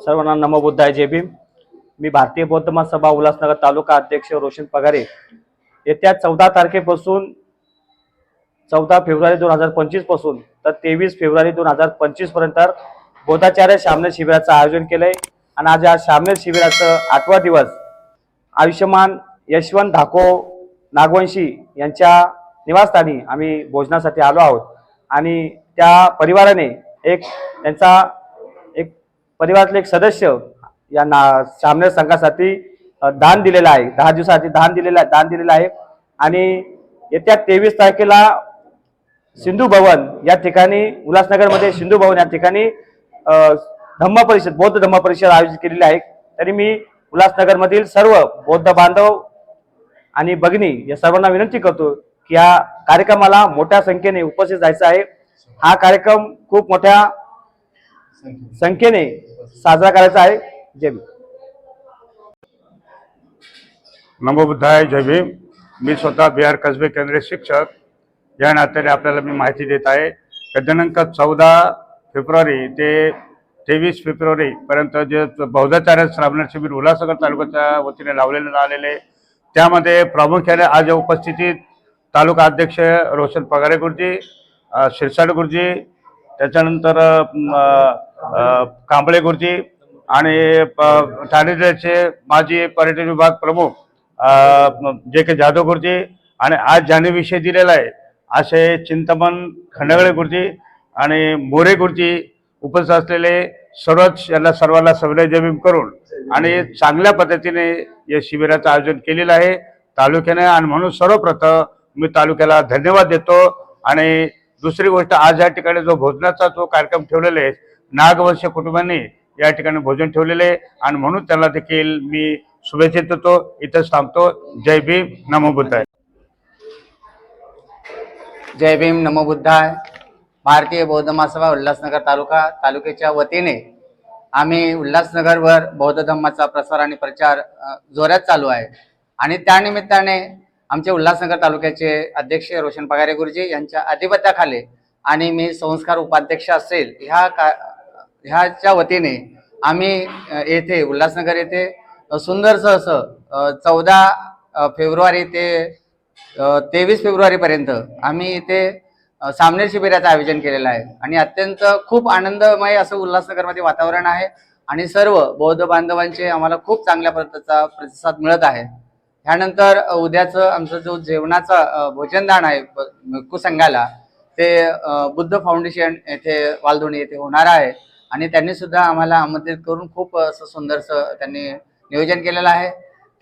सर्वांना नमो बुद्धाय जय भीम. मी भारतीय बौद्ध महासभा उल्हासनगर तालुका अध्यक्ष रोशन पगारे. येत्या चौदा तारखेपासून चौदा फेब्रुवारी दोन हजार पंचवीसपासून तर तेवीस फेब्रुवारी दोन हजार पंचवीसपर्यंत बौद्धाचार्य शिबिराचं आयोजन केलंय. आणि आज या शामनेर शिबिराचं आठवा दिवस आयुष्यमान यशवंत धाको नागवंशी यांच्या निवासस्थानी आम्ही भोजनासाठी आलो आहोत. आणि त्या परिवाराने एक त्यांचा परिवारातले एक सदस्य या ना सामने संघासाठी दान दिलेलं आहे. दहा दिवसासाठी दान दिलेलं आहे दान दिलेलं आहे. आणि येत्या तेवीस तारखेला सिंधू भवन या ठिकाणी उल्हासनगरमध्ये सिंधू भवन या ठिकाणी धम्म परिषद बौद्ध धम्म परिषद आयोजित केलेली आहे. तरी मी उल्हासनगरमधील सर्व बौद्ध बांधव आणि भगिनी या सर्वांना विनंती करतो की या कार्यक्रमाला मोठ्या संख्येने उपस्थित जायचं आहे. हा कार्यक्रम खूप मोठ्या संख्येने साजरा करायचा आहे. जय भीम. नमो आहे जय भीम. मी स्वतः बिहार कसबे केंद्रीय शिक्षक. या नात्याने आपल्याला मी माहिती देत आहे. दिनांक चौदा फेब्रुवारी ते तेवीस फेब्रुवारीपर्यंत जे बौद्धाचार्य श्रावण शिबिर उल्हासनगर तालुक्याच्या वतीने लावलेले आलेले त्यामध्ये प्रामुख्याने आज उपस्थितीत तालुका अध्यक्ष रोशन पगारे गुरुजी अ, गुरुजी त्याच्यानंतर कांबळे गुरुजी आणि प- ठाणे जिल्ह्याचे माजी पर्यटन विभाग प्रमुख जे के जाधव गुरुजी आणि आज ज्याने विषय दिलेला आहे असे चिंतमन खंडगळे गुरुजी आणि मोरे गुरुजी उपस्थित असलेले सर्वच यांना सर्वांना सविनय करून आणि चांगल्या पद्धतीने या शिबिराचं आयोजन केलेलं आहे. तालुक्याने आणि म्हणून सर्वप्रथम मी तालुक्याला धन्यवाद देतो आणि दुसरी गोष्ट आज या ठिकाणी जो भोजनाचा जो कार्यक्रम ठेवलेला आहे नागवंश कुटुंबाने या ठिकाणी भोजन ठेवलेले आहे. आणि म्हणून त्यांना देखील मी शुभेच्छा देतो इथंच थांबतो. जय भीम नमो बुद्धाय. जय भीम नमो बुद्धाय. भारतीय बौद्ध महासभा उल्हासनगर तालुका तालुक्याच्या वतीने आम्ही उल्हासनगरवर बौद्ध धम्माचा प्रसार आणि प्रचार जोरात चालू आहे. आणि त्यानिमित्ताने आमचे उल्हासनगर तालुक्याचे अध्यक्ष रोशन पगारे गुरुजी यांच्या अधिपत्याखाली आणि मी संस्कार उपाध्यक्ष असेल ह्या का ह्याच्या वतीने आम्ही येथे उल्हासनगर येथे सुंदरसं असं चौदा फेब्रुवारी ते तेवीस फेब्रुवारीपर्यंत आम्ही इथे सामने शिबिराचं आयोजन केलेलं आहे. आणि अत्यंत खूप आनंदमय असं उल्हासनगरमध्ये वातावरण आहे आणि सर्व बौद्ध बांधवांचे आम्हाला खूप चांगल्या पद्धतीचा प्रतिसाद मिळत आहे. ह्यानंतर उद्याचं आमचं जो जेवणाचा भोजनदान आहे भिक्खू संघाला ते बुद्ध फाउंडेशन येथे वालधोणी येथे होणार आहे. आणि त्यांनी सुद्धा आम्हाला आमंत्रित करून खूप असं सुंदरसं त्यांनी नियोजन केलेलं आहे.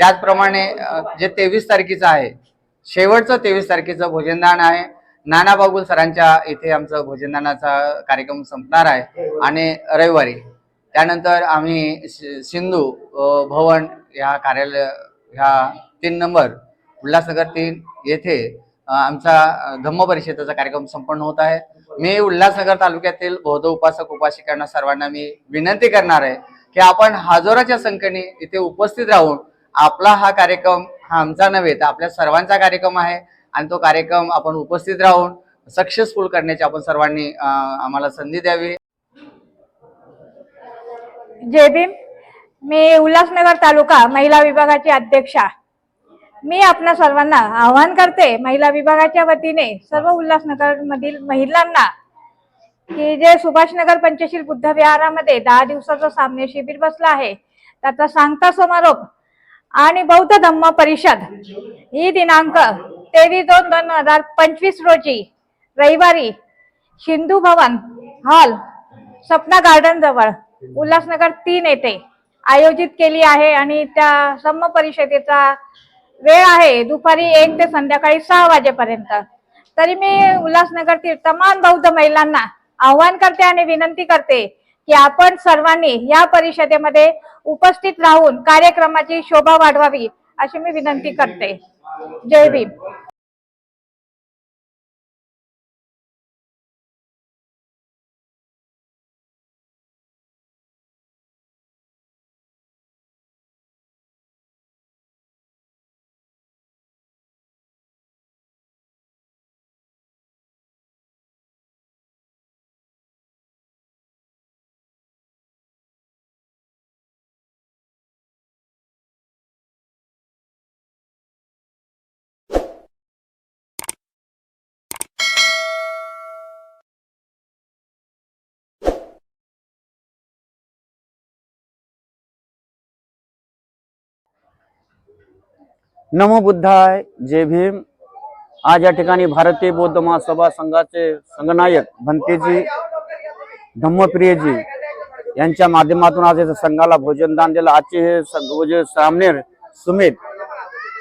त्याचप्रमाणे जे तेवीस तारखेचं आहे शेवटचं तेवीस तारखेचं भोजनदान आहे. नाना बागुल सरांच्या इथे आमचं भोजनदानाचा कार्यक्रम संपणार आहे. आणि रविवारी त्यानंतर आम्ही सिंधू भवन या कार्यालय ह्या तीन नंबर उल्हासनगर तीन येथे आमचा धम्म परिषदेचा कार्यक्रम संपन्न होत आहे. मी उल्हासनगर तालुक्यातील बौद्ध उपासक उपासिकांना सर्वांना मी विनंती करणार आहे की आपण हजारोच्या संख्येने इथे उपस्थित राहून आपला हा कार्यक्रम हा आमचा नव्हे तर आपल्या सर्वांचा कार्यक्रम आहे आणि तो कार्यक्रम आपण उपस्थित राहून सक्सेसफुल करण्याची आपण सर्वांनी आम्हाला संधी द्यावी. जय भीम. मी उल्हासनगर तालुका महिला विभागाची अध्यक्षा. मी आपणा सर्वांना आवाहन करते महिला विभागाच्या वतीने सर्व उल्हासनगर मधील महिलांना की जे सुभाषनगर पंचशील बुद्ध विहारामध्ये दहा दिवसाचं सामने शिबिर बसलं आहे त्याचा सांगता समारोप आणि बौद्ध धम्म परिषद ही दिनांक तेवीस दोन दोन हजार पंचवीस रोजी रविवारी सिंधू भवन हॉल सपना गार्डन जवळ उल्हासनगर तीन येथे आयोजित केली आहे आणि त्या सम परिषदेचा वेळ आहे. दुपारी एक ते संध्याकाळी सहा वाजेपर्यंत. तरी मी उल्हासनगरतील तमाम बौद्ध महिलांना आव्हान करते आणि विनंती करते की आपण सर्वांनी या परिषदेमध्ये उपस्थित राहून कार्यक्रमाची शोभा वाढवावी अशी मी विनंती करते. जय भीम. नमो बुद्धाय जय भीम. आज या ठिकाणी भारतीय बौद्ध महासभा संघाचे संघनायक भंतेजी धम्मप्रियजी यांच्या माध्यमातून आज या संघाला भोजनदान दिलं. आजचे हे संघ- सामनेर सुमित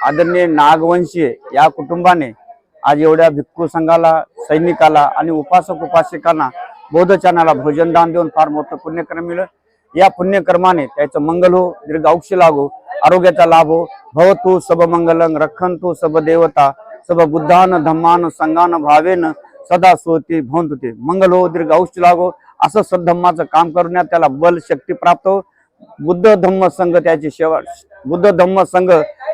आदरणीय नागवंशीय या कुटुंबाने आज एवढ्या भिक्खू संघाला सैनिकाला आणि उपासक उपासिकांना बौद्धचनाला भोजनदान देऊन फार मोठं पुण्यक्रम मिळलं. या पुण्यकर्माने त्याचं मंगल हो दीर्घ औक्ष लागो. आरोग्याचा लाभ. हो भवतु सब मंगलंग रखंतु सब देवता सब बुद्धान धम्मान संगान भावेन सदा सोती भवंतु ते. मंगल हो दीर्घ औक्ष लागो. असं सद्धम्माचं काम करण्यात त्याला बल शक्ती प्राप्त हो. बुद्ध धम्म संघ त्याची सेवा बुद्ध धम्म संघ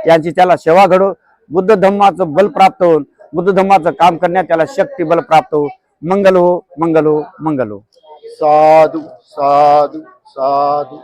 याची त्याला सेवा घडो. बुद्ध धम्माचं बल प्राप्त होऊन बुद्ध धम्माचं काम करण्यात त्याला शक्ती बल प्राप्त हो. मंगल हो मंगल हो मंगल हो. साधु साधु साधु.